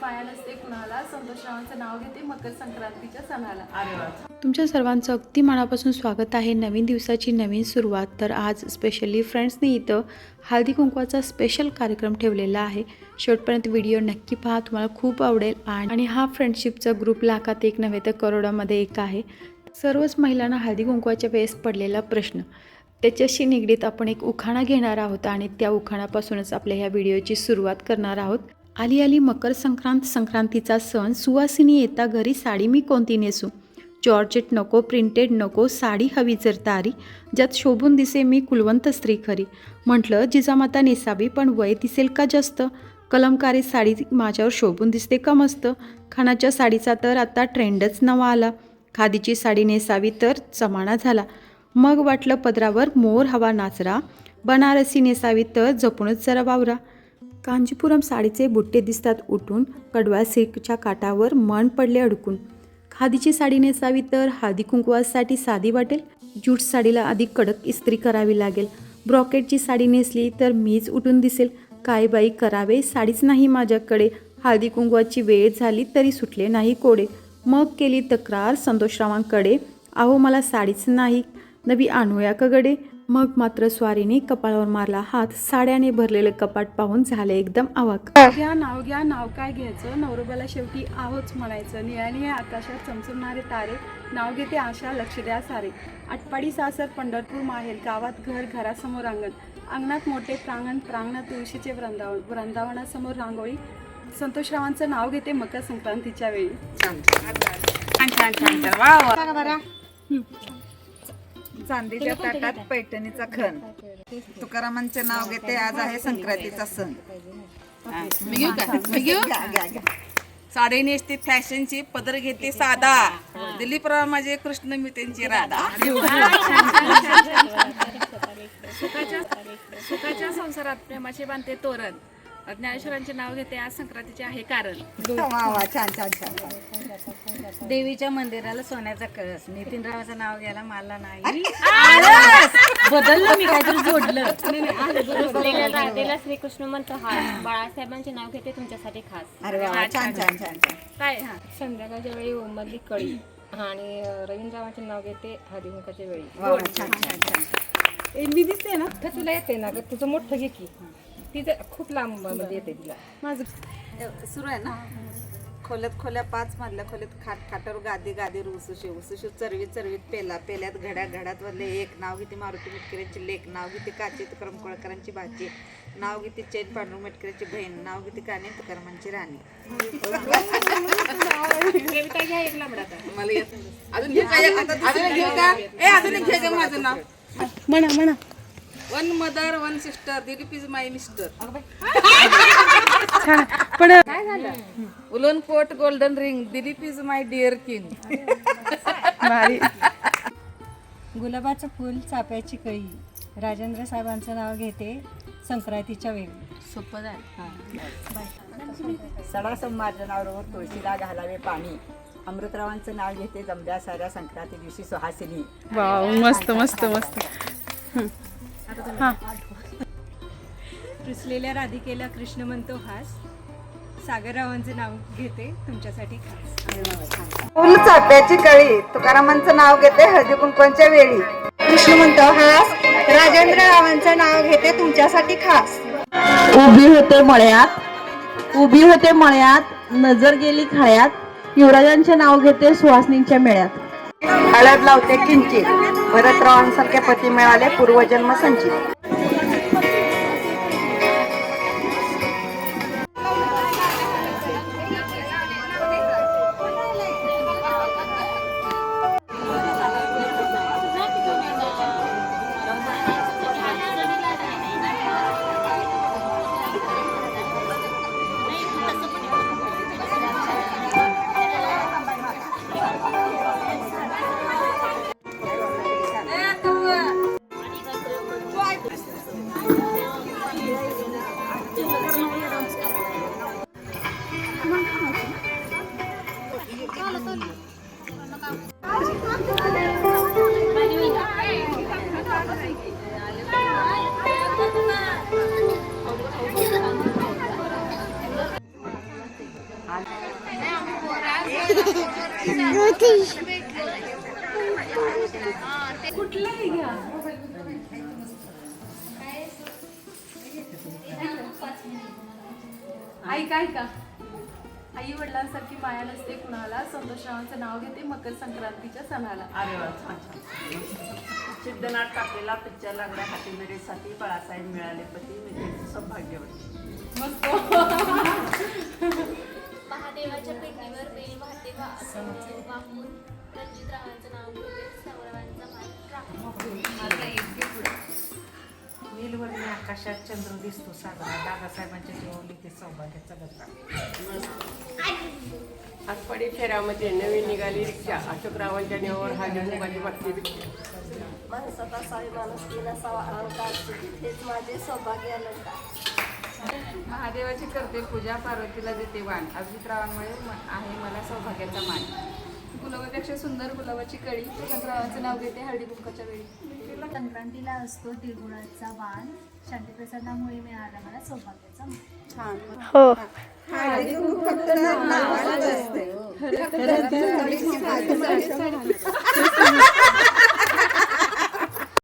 माया नसते कुणाला संतोषरावांचं नाव घेते मकर संक्रांतीच्या सणाला. तुमच्या सर्वांचं अगदी मनापासून स्वागत आहे. नवीन दिवसाची नवीन सुरुवात. तर आज स्पेशली फ्रेंड्सने इथं हळदी कुंकवाचा स्पेशल कार्यक्रम ठेवलेला आहे. शेवटपर्यंत व्हिडिओ नक्की पहा. तुम्हाला खूप आवडेल. आणि आणि हा फ्रेंडशिपचा ग्रुप लाखात एक नव्हे तर करोडामध्ये एक आहे. सर्वच महिलांना हळदी कुंकवाच्या वेळेस पडलेला प्रश्न. त्याच्याशी निगडीत आपण एक उखाणा घेणार आहोत आणि त्या उखाणापासूनच आपल्या ह्या व्हिडिओची सुरुवात करणार आहोत. आली आली मकर संक्रांत संक्रांतीचा सण सुवासिनी येता घरी साडी मी कोणती नेसू? जॉर्जेट नको प्रिंटेड नको साडी हवी जर तारी ज्यात शोभून दिसे मी कुलवंत स्त्री खरी. म्हटलं जिजामाता नेसावी पण वय दिसेल का जास्त? कलमकारी साडी माझ्यावर शोभून दिसते का मस्त? खानाच्या साडीचा तर आता ट्रेंडच नवा आला. खादीची साडी नेसावी तर जमाना झाला. मग वाटलं पदरावर मोर हवा नाचरा बनारसी नेसावी तर जपूनच जरा वावरा. कांजीपुरम साडीचे बुट्टे दिसतात उठून कडवा सिल्कच्या काठावर मन पडले अडकून. खादीची साडी नेसावी तर हळदी कुंकवासाठी साधी वाटेल. जूट साडीला आधी कडक इस्त्री करावी लागेल. ब्रॉकेटची साडी नेसली तर मीच उठून दिसेल. काय बाई करावे? साडीच नाही माझ्याकडे. हळदी कुंकवाची वेळ झाली तरी सुटले नाही कोडे. मग केली तक्रार संतोषरावांकडे. अहो मला साडीच नाही. नवी आणूया कगडे गडे? मग मात्र स्वारीने कपाळावर मारला हात साड्याने भरलेले कपाट पाहून झाले एकदम अवाक नाव घ्या नाव घ्या नाव काय घ्यायचं? नवरोबाला शेवटी आहोच म्हणायचं. निळ्या निळ्या आकाशात चमचमणारे तारे. नाव घेते आशा लक्ष द्या सारे. आटपाडी सासर पंढरपूर माहेर. गावात घर घरासमोर अंगण. अंगणात मोठे प्रांगण प्रांगणात तुळशीचे वृंदावन वृंदावनासमोर रांगोळी. संतोषरावांचं नाव घेते मकर संक्रांतीच्या वेळी. चांदीच्या ताटात पैठणीचा खण. तुकारामांचे नाव घेते आज आहे संक्रांतीचा सण. मी घेऊ मी. साडी नेसते फॅशनची पदर घेते साधा. दिलीप राव माझे कृष्ण मी त्यांची राधा. सुखाच्या संसारात प्रेमाचे बांधते तोरण. ज्ञानेश्वरांचे नाव घेते आज संक्रांतीचे आहे कारण. वा वा छान छान छान. देवीच्या मंदिराला सोन्याचा कळस. नितीनरावाचं नाव घ्यायला मला नाही. बदललं मी काहीतरी जोडलं. श्रीकृष्ण म्हणतो हास बाळासाहेबांचे नाव घेते तुमच्यासाठी खास. अरे वा वा छान छान छान छान. काय? हा. संध्याकाळच्या वेळी उमरली कळी. आणि रवींद्ररावांचे नाव घेते हरिमुखाच्या वेळी. वा वा छान छान छान. मी दिसते ना तर तुला येते ना ग तुझं मोठं घे की. तिचं खूप लांबमध्ये येते तिला. माझं सुरू आहे ना? खोल्यात खोल्या पाच मधल्या खोल्यात खाट खाटावर गादी गादी रुसुशी उसुशी चरवीत चरवीत पेला पेल्यात घड्या घड्यात वरले एक नाव घेते मारुती मिटकऱ्यांची लेक नाव घेते काची तुकाराम कोळकरांची भाची नाव घेते चैन पांडुरंग मिटकऱ्याची बहीण नाव घेते काने तुकारामांची राणी. मला येत नाही. अजून घेऊ का एक? अजून एक घेऊ का ए अजून एक घे माझं नाव. म्हणा म्हणा. One mother one sister Dilip is my mister पण woollen coat golden ring Dilip is my dear king भारी. गुलाबाचं फुल चाप्याची कळी. राजेंद्र साहेबांचं नाव घेते संक्रांतीच्या वेळी. सोपं झालं. सडा संमार्जनावर तुळशीला घालावे पाणी. अमृतरावांचं नाव घेते जमल्या साऱ्या संक्रांती दिवशी सुहासिनी. वाव मस्त मस्त मस्त. रुसलेल्या राधिकेला कृष्ण म्हणतो हास. सागररावांचे नाव घेते तुमच्यासाठी खास. फुल चाप्याची कळी तुकारामांचं नाव घेते हळदी कुंकवांच्या वेळी. कृष्ण म्हणतो हास राजेंद्र रावांचं नाव घेते तुमच्यासाठी खास. उभी होते मळ्यात उभी होते मळ्यात नजर गेली खळ्यात युवराजांचे नाव घेते सुहासनींच्या मेळ्यात. हळद लावते किंचित. भरतरावांसारखे पती मिळाले पूर्वजन्म संचित कुठलंही घ्या आई काय का आई वडिलांसारखी माया नसते कुणाला. संतोषरावांचं नाव घेते मकर संक्रांतीच्या सणाला. अरे वा छान छान. सिद्धनाथ टाकलेला पिक्चर लागला हातीमेरीसाठी बाळासाहेब मिळाले पती मी त्यांचं सौभाग्यवती. मस्त. महादेवाच्या पिंडीवर बेल वाहते वाहून नाव नीलवर्णी आकाशात चंद्र दिसतो साजरा दादासाहेबांच्या जीवावली ते सौभाग्याचा गजरा आटपाडी फेऱ्यामध्ये नवीन निघाली रिक्षा. अशोकरावांच्या नेवावर हा जन्मबाजी वाटते. रिक्षा माणसाचा सावी माणूस नसावा अहंकार हेच माझे सौभाग्य अलंकार महादेवाची करते पूजा पार्वतीला देते वाण. अभिजितरावांमुळे म- आहे मला सौभाग्याचा मान. गुलाबापेक्षा सुंदर गुलाबाची कळी वसंतरावांचं नाव घेते हळदी कुंकाच्या वेळी. संक्रांतीला असतो तिळगुळाचा वाण. शांतीप्रसादामुळे मिळाला मला सौभाग्याचा मान. असते.